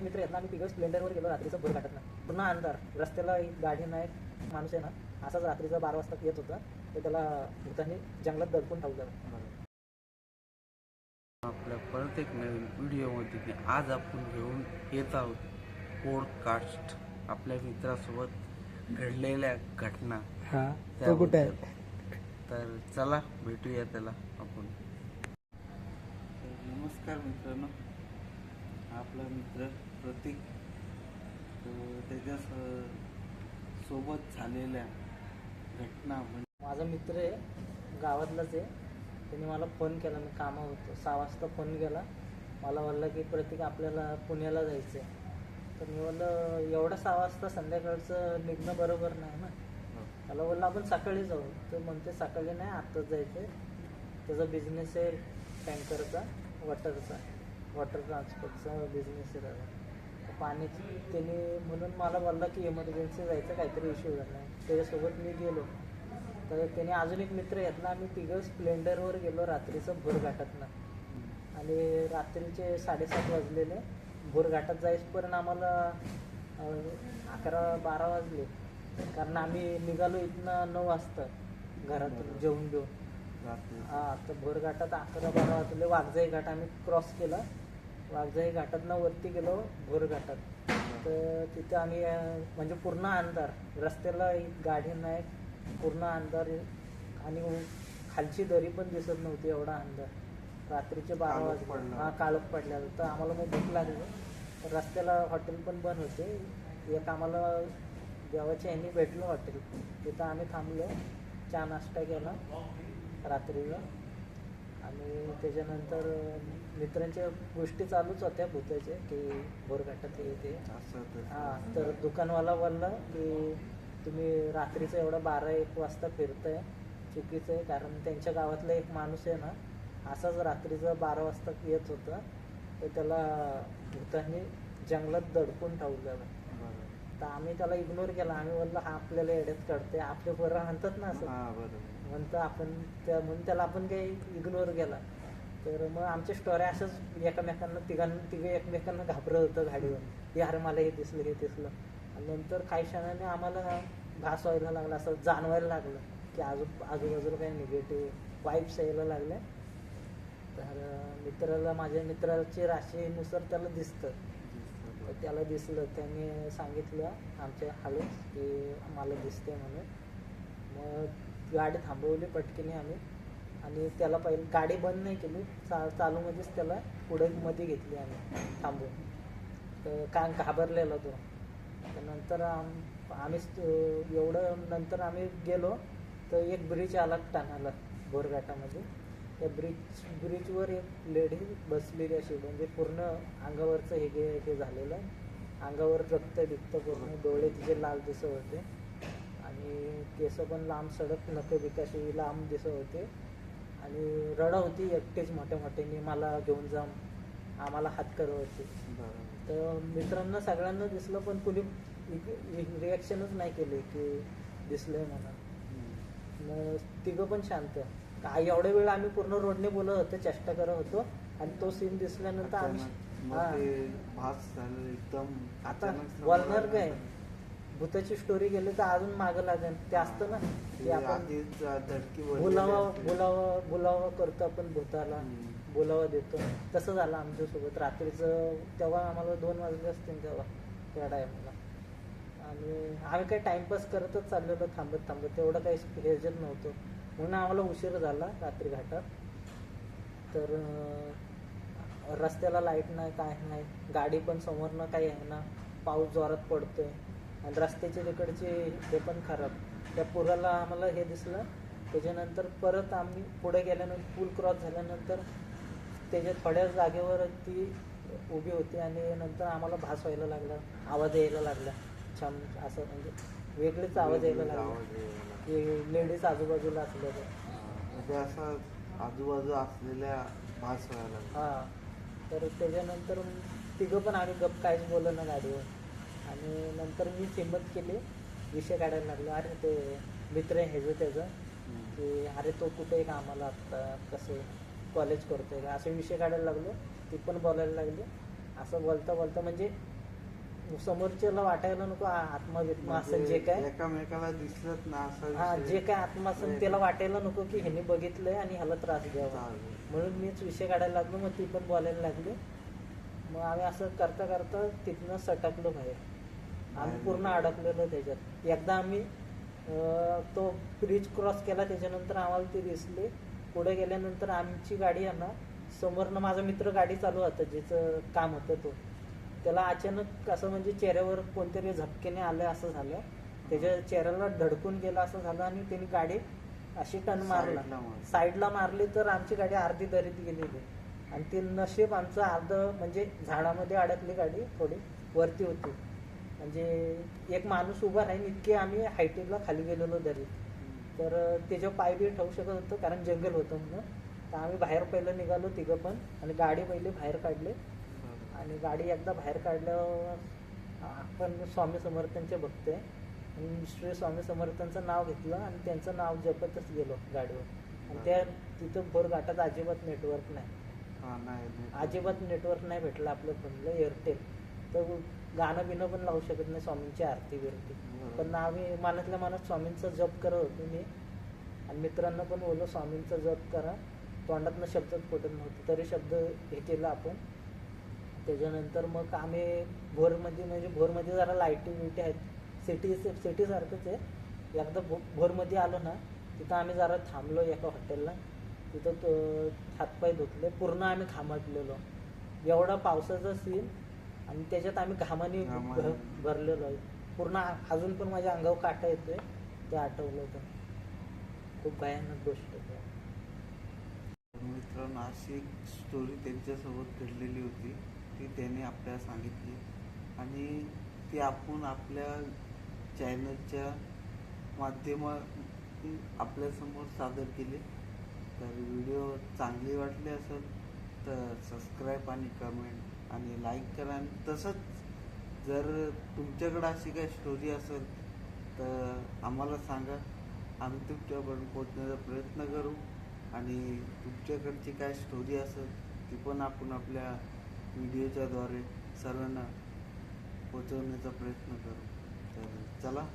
मित्र आहेत ना आम्ही तिघं स्प्लेंडरवर गेलो रात्रीचं भर काटत ना पुन्हा अंधार. रस्त्याला एक गाडी नाही माणूस आहे ना असाच रात्रीचा बारा वाजता येत होता. तर त्याला भूताने जंगलात दडपून ठेवलं आपल्या परत एक नवीन व्हिडिओमध्ये आज आपण घेऊन येत आहोत पॉडकास्ट आपल्या मित्रासोबत घडलेल्या घटना. हा तो कुठे. तर चला भेटूया त्याला आपण. नमस्कार मित्रांनो. आपला मित्र प्रतीक त्याच्या सोबत झालेल्या घटना म्हणजे माझा मित्र आहे गावातलाच आहे. त्याने मला फोन केला मी कामावर होतो. सहा वाजता फोन केला. मला बोलला की प्रतीक आपल्याला पुण्याला जायचं आहे तर मी बोललं एवढं सहा वाजता संध्याकाळचं निघणं बरोबर नाही ना. त्याला बोललं आपण सकाळी जाऊ. तो म्हणते सकाळी नाही आत्ताच जायचं त्याचा बिझनेस आहे टँकरचा वॉटरचा वॉटर ट्रान्सपोर्टचा बिझनेस आहे पाण्याची त्याने म्हणून मला बोलला की इमर्जन्सी जायचं काहीतरी इश्यू झाला त्याच्यासोबत मी गेलो. तर त्याने अजून एक मित्र घेतला. आम्ही तिघं स्प्लेंडरवर गेलो रात्रीचं भोरघाटातनं. आणि रात्रीचे साडेसात वाजलेले. भोरघाटात जाईसपर्यंत आम्हाला अकरा बारा वाजले. कारण आम्ही निघालो इथनं नऊ वाजता घरातून जेवून घेऊन रात्री. हा तर भोरघाटात अकरा बारा वाजले. वाघजाई घाट आम्ही क्रॉस केला. वाघजाई घाटातनं वरती गेलो भोरघाटात तर तिथं आम्ही अं, म्हणजे पूर्ण अंधार. रस्त्याला एक गाडी नाही पूर्ण अंधार. आणि खालची दरी पण दिसत नव्हती एवढा अंधार. रात्रीचे बारा काळोख वाजले. पडला. हा काळोख पडलेला तर आम्हाला मग भूक लागली. तर रस्त्याला हॉटेल पण बंद होते. एक आम्हाला देवाच्या ह्यांनी भेटलं हॉटेल. तिथं आम्ही थांबलो. चहा नाश्ता केला. रात्रीला. आणि त्याच्यानंतर मित्रांच्या गोष्टी चालूच होत्या भूताच्या की बोरघाटात हे ते. हां तर दुकानवाला बोलला की तुम्ही रात्रीचं एवढं बारा एक वाजता फिरताय चुकीचं आहे कारण त्यांच्या गावातला एक माणूस आहे ना असाच रात्रीचं बारा वाजता येत होता तर त्याला भूतांनी जंगलात दडपून ठेवलेलं बरं. तर आम्ही त्याला इग्नोर केला. आम्ही बोललो हा आपल्याला एड्यात काढते आपले बरं म्हणतात ना असं. हा बरोबर. म्हणतं आपण त्या म्हणून त्याला आपण काही इग्नोर केला. तर मग आमच्या स्टोऱ्या असंच एकमेकांना तिघांना तिघे एकमेकांना घाबरत होतं गाडीवर यार मला हे दिसलं हे दिसलं. आणि नंतर काही क्षणाने आम्हाला घास व्हायला लागला असं जाणवायला लागलं की आजू आजूबाजूला काही निगेटिव्ह वाईब्स यायला लागल्या. तर मित्राला माझ्या मित्राची राशीनुसार त्याला दिसतं. तर त्याला दिसलं त्याने सांगितलं आमच्या हालत की मला दिसते म्हणून. मग गाडी थांबवली पटकीने आम्ही. आणि त्याला पहिले गाडी बंद नाही केली चा चालूमध्येच त्याला पुढे मध्ये घेतली आम्ही थांबून. तर का घाबरलेला तो. तर नंतर आम आम्हीच एवढं नंतर आम्ही गेलो तर एक ब्रिज आला टाणाला बोरघाटामध्ये. त्या ब्रिज ब्रिजवर एक लेडी बसलेली अशी म्हणजे पूर्ण अंगावरचं हे गे हे झालेलं अंगावर रक्त बिक्त पूर्ण डोळे तिचे लाल दिसत होते. आणि केस पण लांब सडक नख बिकाशी लांब दिसत होते. आणि रडा होती एकटेच मोठ्या मोठ्याने मला घेऊन जा आम्हाला हात करत होते. तर मित्रांना सगळ्यांना दिसलं पण कुणी रिॲक्शनच नाही केले की दिसलंय म्हणून. मग तिघं पण शांत. एवढ्या वेळ आम्ही पूर्ण रोडने बोलत होतो चेष्टा करत होतो. आणि तो सीन दिसल्यानंतर आम्ही भास झालं एकदम आता बोलणार. काय? भूताची स्टोरी गेली तर अजून मागं लागेल. ते असतं ना ते आपण बोलावा. बोलावा बोलावा करतो आपण भूताला. बोलावा देतो. तसं झालं आमच्यासोबत. रात्रीचं तेव्हा आम्हाला दोन वाजले असतील तेव्हा त्या टायमाला आणि आम्ही काही टाइमपास करतच चाललेलो थांबत थांबत. तेवढं काही हेजत नव्हतं. म्हणून आम्हाला उशीर झाला रात्री घाटात. तर रस्त्याला लाइट नाही काय नाही. गाडी पण समोरनं काही आहे ना. पाऊस जोरात पडतोय. आणि रस्त्याचे तिकडचे हे पण खराब. त्या पुराला आम्हाला हे दिसलं. त्याच्यानंतर परत आम्ही पुढे गेल्यानंतर पूल क्रॉस झाल्यानंतर त्याच्या थोड्याच जागेवर ती उभी होती आणि नंतर आम्हाला भास व्हायला लागला. आवाज यायला लागला. छान असं म्हणजे वेगळेच आवाज यायला लागला. की लेडीज आजूबाजूला असल्याचं म्हणजे असं आजूबाजू असलेल्या भास व्हायला. हा तर त्याच्यानंतर तिघं पण आम्ही गप काहीच बोललो ना गाडीवर. आणि नंतर मी हिंमत केली विषय काढायला लागलो. अरे ते मित्र आहे ह्याचं त्याचं. हम्म. की अरे तो कुठे आहे कामाला आत्ता कसं कॉलेज करतोय का? असे विषय काढायला लागलो. ती पण बोलायला लागली. असं बोलता बोलता म्हणजे समोरच्याला वाटायला नको आत्मा असं जे काय. म्हणजे एकामेकाला दिसलत ना हा जे काय आत्मा असेल त्याला वाटायला नको की ह्याने बघितलंय आणि ह्याला त्रास द्यावा. म्हणून मीच विषय काढायला लागलो मग ती पण बोलायला लागली. मग आम्ही असं करता करता तिथनं सटकलो बाहेर. आम्ही पूर्ण. अडकलेलो त्याच्यात. एकदा आम्ही तो ब्रिज क्रॉस केला त्याच्यानंतर आम्हाला ते दिसले. पुढे गेल्यानंतर आमची गाडी आहे ना समोरनं माझा मित्र गाडी चालू होता ज्याचं काम होतं तो. त्याला अचानक असं म्हणजे चेहऱ्यावर कोणतरी झपकेने आलं असं झालं. त्याच्या चेहऱ्याला धडकून गेलं असं झालं आणि त्यांनी गाडी अशी टन मारला. साईडला मारली. तर आमची गाडी अर्धी दरीत गेलेली. आणि ते नशीब आमचं अर्ध म्हणजे झाडामध्ये अडकली गाडी थोडी वरती होती. म्हणजे एक माणूस उभा राहीन इतके आम्ही हायटिंगला खाली गेलेलो दरीत. तर त्याच्यावर पाय बी ठेवू शकत होतं कारण जंगल होतं म्हणून. तर आम्ही बाहेर पहिलं निघालो तिघं पण आणि गाडी पहिले बाहेर काढली. आणि गाडी एकदा बाहेर काढल्यावर आपण स्वामी समर्थांचे भक्त आहे. आणि श्री स्वामी समर्थांचं नाव घेतलं आणि त्यांचं नाव जपतच गेलो गाडीवर. आणि त्या तिथं भोर घाटात अजिबात नेटवर्क नाही. अजिबात नेटवर्क नाही भेटलं आपलं फोनला एअरटेल तर गाणं बिणं पण लावू शकत नाही स्वामींची आरती बिरती. पण आम्ही मनातल्या मनात स्वामींचा जप करत होतो मी. आणि मित्रांना पण बोललो स्वामींचा जप करा. तोंडातनं शब्दच फुटत नव्हते. तरी शब्द हे केलं आपण. त्याच्यानंतर मग आम्ही भोरमध्ये म्हणजे भोरमध्ये जरा लाईटी बिटी आहेत. सिटी सिटीसारखंच आहे. एकदा भो भोरमध्ये आलो ना तिथं आम्ही जरा थांबलो एका हॉटेलला तिथं तो हातपाय धुतले. पूर्ण आम्ही घामटलेलो. एवढा पावसाचा सीन आणि त्याच्यात आम्ही घामाने घामाने. भर- भरलेलो आहे. पूर्ण अजून पण माझ्या अंगावर काटा येतोय. ते आठवलं होतं. खूप भयानक गोष्ट अशी एक स्टोरी त्यांच्यासोबत घडलेली होती. ती त्याने आपल्याला सांगितली. आणि ती आपण आपल्या चॅनलच्या माध्यमा आपल्यासमोर सादर केली. तर व्हिडिओ चांगली वाटली असेल तर सबस्क्राईब आणि कमेंट आणि लाईक करा. आणि तसंच जर तुमच्याकडं अशी काही स्टोरी असेल तर आम्हाला सांगा. आम्ही तुमच्यापर्यंत पोचण्याचा प्रयत्न करू. आणि तुमच्याकडची काय स्टोरी असेल ती पण आपण आपल्या व्हिडिओच्याद्वारे सर्वांना पोचवण्याचा प्रयत्न करू. तर चला.